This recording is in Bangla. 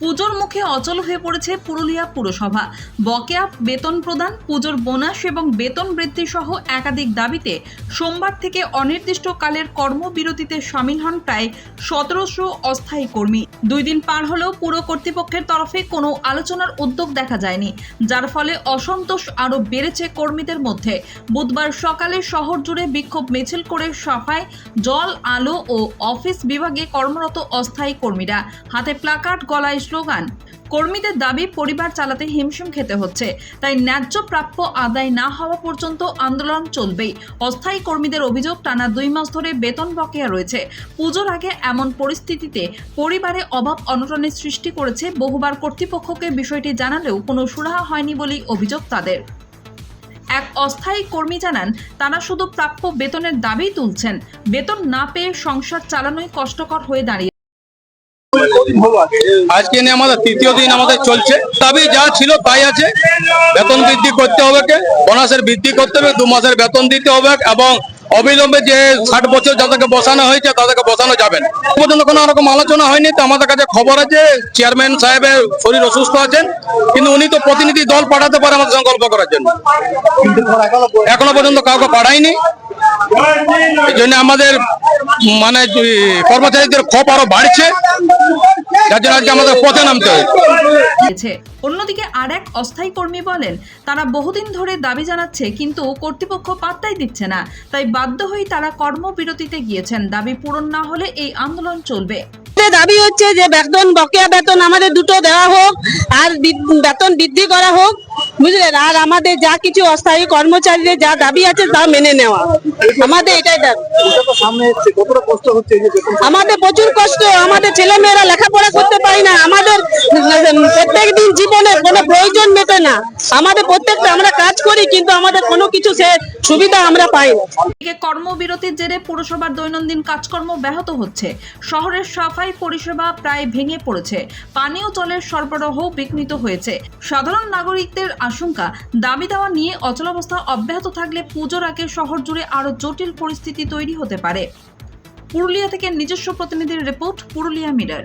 পুজোর মুখে অচল হয়ে পড়েছে পুরুলিয়া পুরসভা। বকেয়া বেতন প্রদান, পুজোর বোনাস এবং বেতন বৃদ্ধি সহ একাধিক দাবিতে সোমবার থেকে অনির্দিষ্টকালের কর্মবিরতিতে সামিল হন প্রায় সতেরোশো অস্থায়ী কর্মী। দুই দিন পার হলেও পুরো কর্তৃপক্ষের তরফে কোনো আলোচনার উদ্যোগ দেখা যায়নি, যার ফলে অসন্তোষ আরও বেড়েছে কর্মীদের মধ্যে। বুধবার সকালে শহর জুড়ে বিক্ষোভ মিছিল করে সাফায় জল, আলো ও অফিস বিভাগে কর্মরত অস্থায়ী কর্মীরা, হাতে প্লাকার্ড, গলায় স্লোগান, কর্মীদের দাবি পরিবার চালাতে হিমশিম খেতে হচ্ছে। তাই ন্যায্য প্রাপ্য আদায় না হওয়া পর্যন্ত আন্দোলন চলবেই। অস্থায়ী কর্মীদের অভিযোগ, টানা দুই মাস ধরে বেতন বকেয়া রয়েছে। পুজোর আগে এমন পরিস্থিতিতে পরিবারে অভাব অনটনের সৃষ্টি করেছে বহুবার কর্তৃপক্ষকে। বিষয়টি জানালেও কোনো সুরাহা হয়নি বলেই অভিযোগ তাদের। এক অস্থায়ী কর্মী জানান, তারা শুধু প্রাপ্য বেতনের দাবি তুলছেন। বেতন না পেয়ে সংসার চালানোই কষ্টকর হয়ে দাঁড়িয়ে আজকে নিয়ে আমাদের তৃতীয় দিন আমাদের চলছে। দাবি যা ছিল তাই আছে। বেতন বৃদ্ধি করতে হবে কে বোনাসের বৃদ্ধি করতে হবে, দু মাসের বেতন দিতে হবে এবং অবিলম্বে যে ষাট বছর যাদেরকে বসানো হয়েছে তাদেরকে বসানো যাবে না। পর্যন্ত কোনো রকম আলোচনা হয়নি। তো আমাদের কাছে খবর আছে, চেয়ারম্যান সাহেবের শরীর অসুস্থ আছেন, কিন্তু উনি তো প্রতিনিধি দল পাঠাতে পারে আমাদের সঙ্গে গল্প করার জন্য। এখনও পর্যন্ত কাউকে পাঠায়নি। এই জন্য আমাদের মানে কর্মচারীদের ক্ষোভ আরও বাড়ছে। যার জন্য আজকে আমাদের পথে নামতে হয়েছে অন্যদিকে আর এক অস্থায়ী কর্মী বলেন তারা বহুদিন ধরে দাবি জানাচ্ছে কিন্তু কর্তৃপক্ষ পাত্তাই দিচ্ছে না। তাই বাধ্য হয়ে তারা কর্মবিরতিতে গিয়েছেন। দাবি পূরণ না হলে এই আন্দোলন চলবে। দাবি হচ্ছে যে বেতন বকেয়া বেতন আমাদের দুটো দেওয়া হোক আর বেতন বৃদ্ধি করা হোক। বুঝলেন? আর আমাদের যা কিছু অস্থায়ী কর্মচারীদের যা দাবি আছে তা মেনে নেওয়া। আমাদের এটাই দাবি। এটা তো সামনে এসছে কতটা কষ্ট হচ্ছে এই যে বেতন আমাদের প্রচুর কষ্ট আমাদের ছেলে মেয়েরা লেখাপড়া করতে পারি না আমাদের প্রত্যেক দিন জীবনে কোনো প্রয়োজন মেটে না। আমাদের প্রত্যেকটা আমরা কাজ করি কিন্তু আমাদের কোনো কিছু সে সুবিধা আমরা পাই না। এদিকে কর্মবিরতির জেরে পুরসভার দৈনন্দিন কাজকর্ম ব্যাহত হচ্ছে। শহরের সাফাই পরিষেবা প্রায় ভেঙে পড়েছে। পানীয় জলের সরবরাহ বিঘ্নিত হয়েছে। সাধারণ নাগরিকদের আশঙ্কা। দাবি দেওয়া নিয়ে অচলাবস্থা অব্যাহত থাকলে পুজোর আগে শহর জুড়ে আরও জটিল পরিস্থিতি তৈরি হতে পারে। পুরুলিয়া থেকে নিজস্ব প্রতিনিধির রিপোর্ট, পুরুলিয়া মিরার।